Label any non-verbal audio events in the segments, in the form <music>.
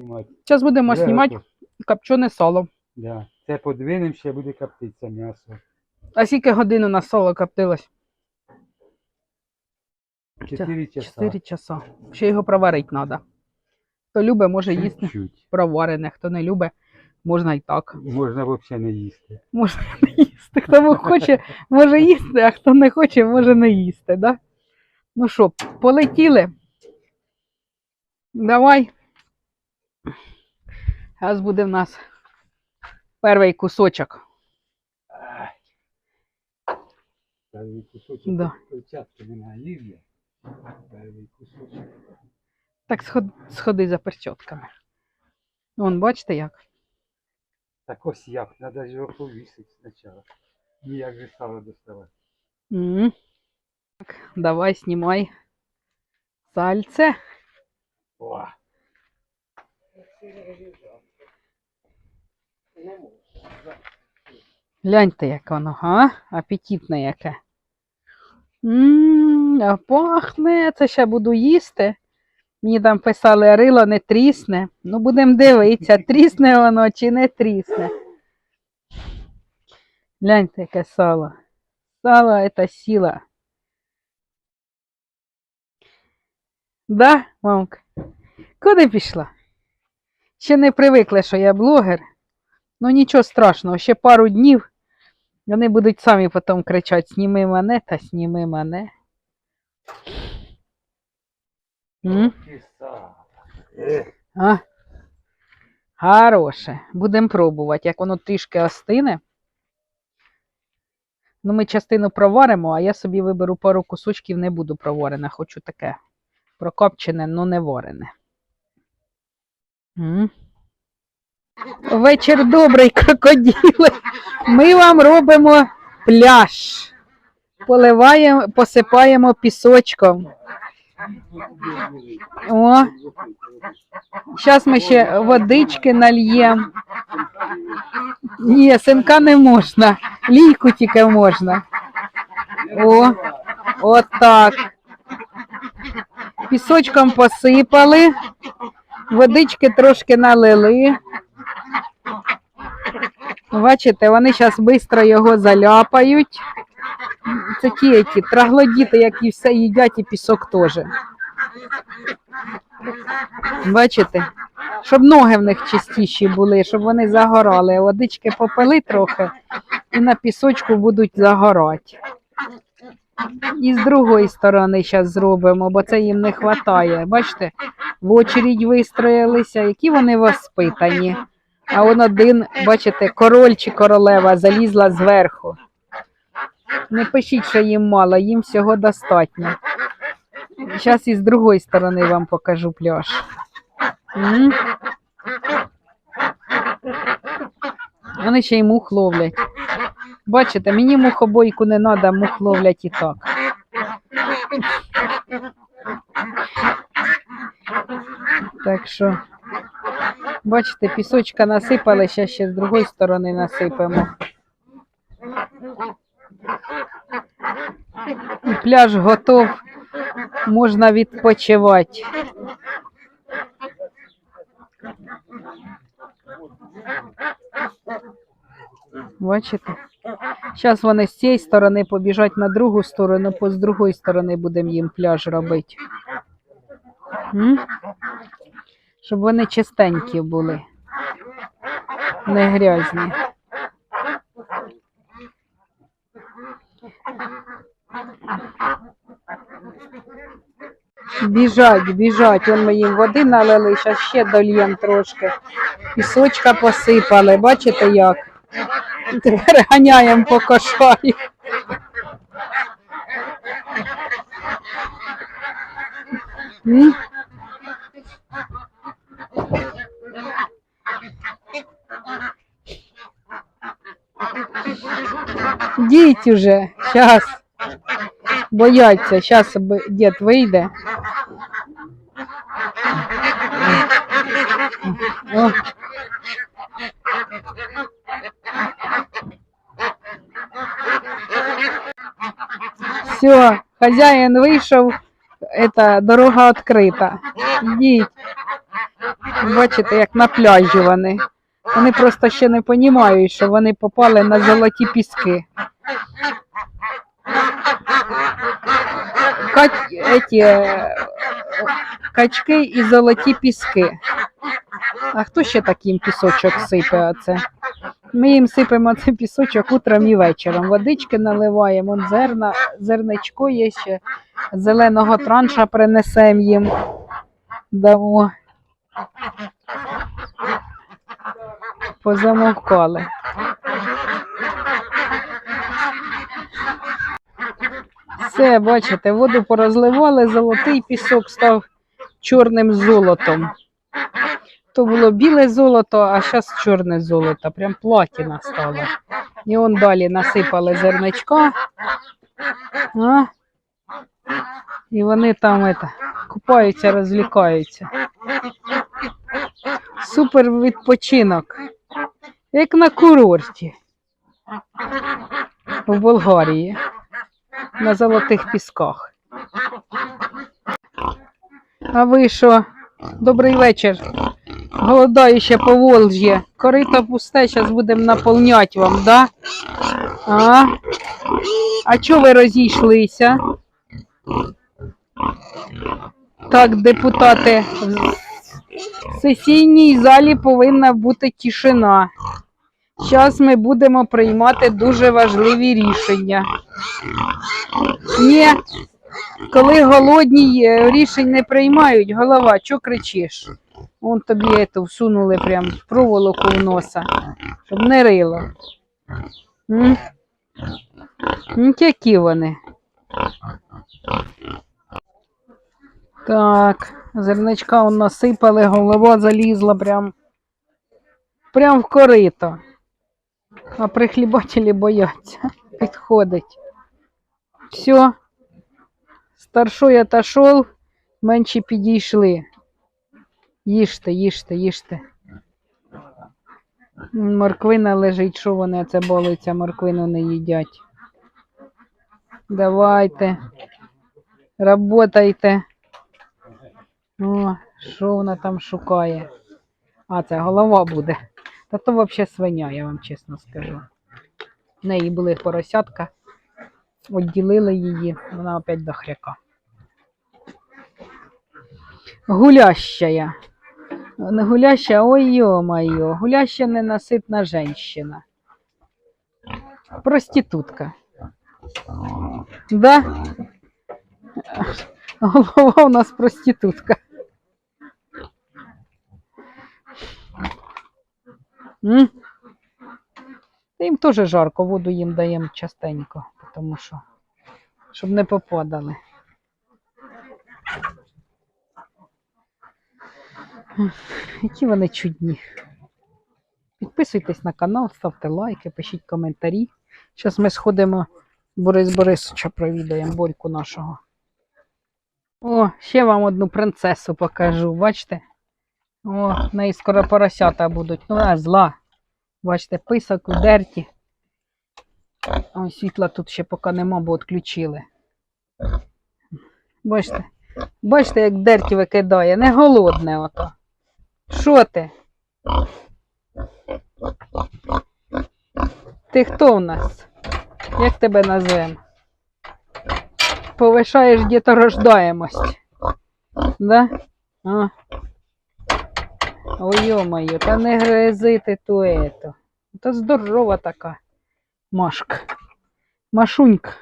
знімати. Зараз будемо Де знімати ото? копчене сало. Да. Це подвинемо, ще буде коптитися м'ясо. А скільки годин у нас сало коптилось? Чотири часа. 4 часа. Ще його проварити треба. Хто любить, може їсти Чуть-чуть. проварене, хто не любить, можна і так. Можна взагалі не їсти. Можна не їсти. Хто хоче, може їсти, а хто не хоче, може не їсти. Да? Ну що, полетіли? Давай. Зараз буде в нас перший кусочок. Перший кусочок Да. перчатки не наїв я. Перший кусочок. Так сход- сходи за перчотками. Вон, бачите як? Так ось як, треба його повісити спочатку. Ніяк же сало доставати. М. Так, давай, знімай сальце. О, Гляньте, як воно, а? Апетитне яке. Ммм, пахне, це ще буду їсти. Мені там писали, рило не трісне. Ну, будемо дивитися, трісне воно чи не трісне. Гляньте, яке сало. Сало це сила. Да, мамка? Куди пішла? Ще не привикли, що я блогер. Ну нічого страшного, ще пару днів. Вони будуть самі потім кричати: сніми мене та сніми мене. М? А? Хороше. Будемо пробувати. Як воно трішки остине. Ну, ми частину проваримо, а я собі виберу пару кусочків, не буду проварене. Хочу таке прокопчене, но не варене. М? Вечір добрий, крокоділи. Ми вам робимо пляж. Поливаємо, посипаємо пісочком. О, Зараз ми ще водички нальємо. Ні, синка не можна. Лійку тільки можна. О, отак. Пісочком посипали, водички трошки налили. Бачите, вони зараз швидко його заляпають. Це ті, ті траглодіти, які все їдять, і пісок теж. Бачите? Щоб ноги в них чистіші були, щоб вони загорали. Водички попили трохи і на пісочку будуть загорати. І з другої сторони зараз зробимо, бо це їм не вистачає. Бачите, в очередь вистроїлися, які вони воспитані. А он один, бачите, король чи королева залізла зверху. Не пишіть, що їм мало, їм всього достатньо. Зараз і з другої сторони вам покажу пляж. М? Вони ще й мух ловлять. Бачите, мені мухобойку не треба, мух ловлять і так. Так що, бачите, пісочка насипали, зараз ще з другої сторони насипемо. І пляж готов, можна відпочивати. Бачите? Зараз вони з цієї сторони побіжать на другу сторону, бо з другої сторони будемо їм пляж робити. М? Щоб вони чистенькі були, не грязні. Біжать, біжать. Вон ми їм води налили, зараз ще дольємо трошки. Пісочка посипали, бачите як? Тепер ганяємо по кошарі. М? Діть уже, зараз. Бояться, зараз дід вийде. О. Все, хазяїн вийшов, это, дорога відкрита. Йдіть. Бачите, як на пляжі вони. Вони просто ще не розуміють, що вони попали на золоті піски. Кать, еті, е, качки і золоті піски. А хто ще так їм пісочок сипе оце? Ми їм сипемо цей пісочок утром і вечором. Водички наливаємо, зерна, зерничко є ще, зеленого транша принесемо їм. Дамо. Позамовкали. Все, бачите, воду порозливали, золотий пісок став чорним золотом. То було біле золото, а зараз чорне золото. Прям платіна стала. І он далі насипали зерничка. А? І вони там это, купаються, розлікаються. Супер відпочинок. Як на курорті. В Болгарії. На золотих пісках. А ви що? Добрий вечір. Голодаю ще по Волжі. Корито пусте, зараз будемо наповняти вам, да? А? А чого ви розійшлися? Так, депутати, в сесійній залі повинна бути тишина. Зараз ми будемо приймати дуже важливі рішення. Ні, коли голодні е, рішень не приймають, голова, чого кричиш? Вон тобі это всунули прям в проволоку в носа, щоб не рило. Які вони. Так, зерничка он насипали, голова залізла прям, прям в корито. А прихлібателі бояться. <laughs> Підходить. Все. Старшой отошел, менші підійшли. Їжте, їжте, їжте. Морквина лежить, що вони це болиться, морквину не їдять. Давайте. Работайте. О, що вона там шукає? А, це голова буде. Та то взагалі свиня, я вам чесно скажу. В неї були поросятка, відділили її, вона опять до хряка. Гулящая. Не гуляща, ой ё-моё, гуляща ненаситна женщина. Проститутка. Да? Голова у нас проститутка. Їм теж жарко, воду їм даємо частенько, тому що, щоб не попадали. Які вони чудні. Підписуйтесь на канал, ставте лайки, пишіть коментарі. Зараз ми сходимо Борис Борисовича провідаємо борьку нашого. О, ще вам одну принцесу покажу, бачите? О, неї скоро поросята будуть. Ну, вона зла. Бачите, писок у дерті. Ой, світла тут ще поки нема, бо відключили. Бачите? Бачите, як дерті викидає. Не голодне ото. Що ти? Ти хто в нас? Як тебе назвемо? Повишаєш діторождаємость. Да? А. Ой, йо-моє, та не гризи ти ту ето. Та здорова така. Машка. Машунька.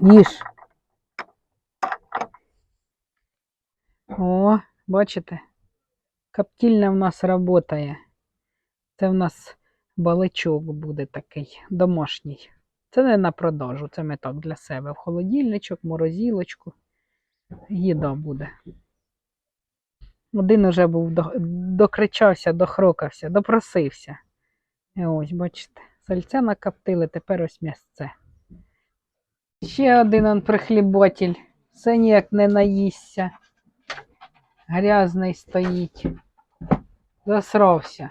Їж. О, бачите? Коптільня в нас працює. Це в нас баличок буде такий домашній. Це не на продажу, це ми так для себе. В холодильничок, морозилочку. Їда буде. Один уже був докричався, дохрокався, допросився. І ось, бачите, сальця накоптили, тепер ось м'ясце. Ще один он прихлібатель. Все ніяк не наїсться. Грязний стоїть. Засрався.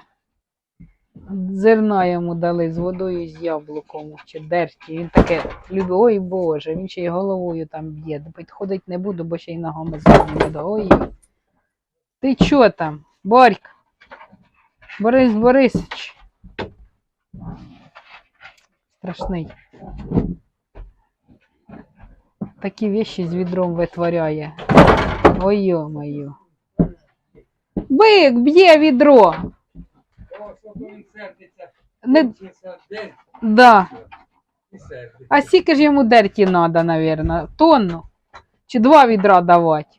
Зерна йому дали з водою з яблуком чи дерті. Він таке любить, ой Боже, він ще й головою там б'є. Підходить не буду, бо ще й ногами до ой. Ти чо там, Борька? Борис Борисович. Страшний. Такі вещі з відром витворяє. Ой йо-моє. Бик б'є відро. О, що то він сердиться. Не... Да. А скільки ж йому дерті треба, мабуть, Тонну? Чи два відра давати?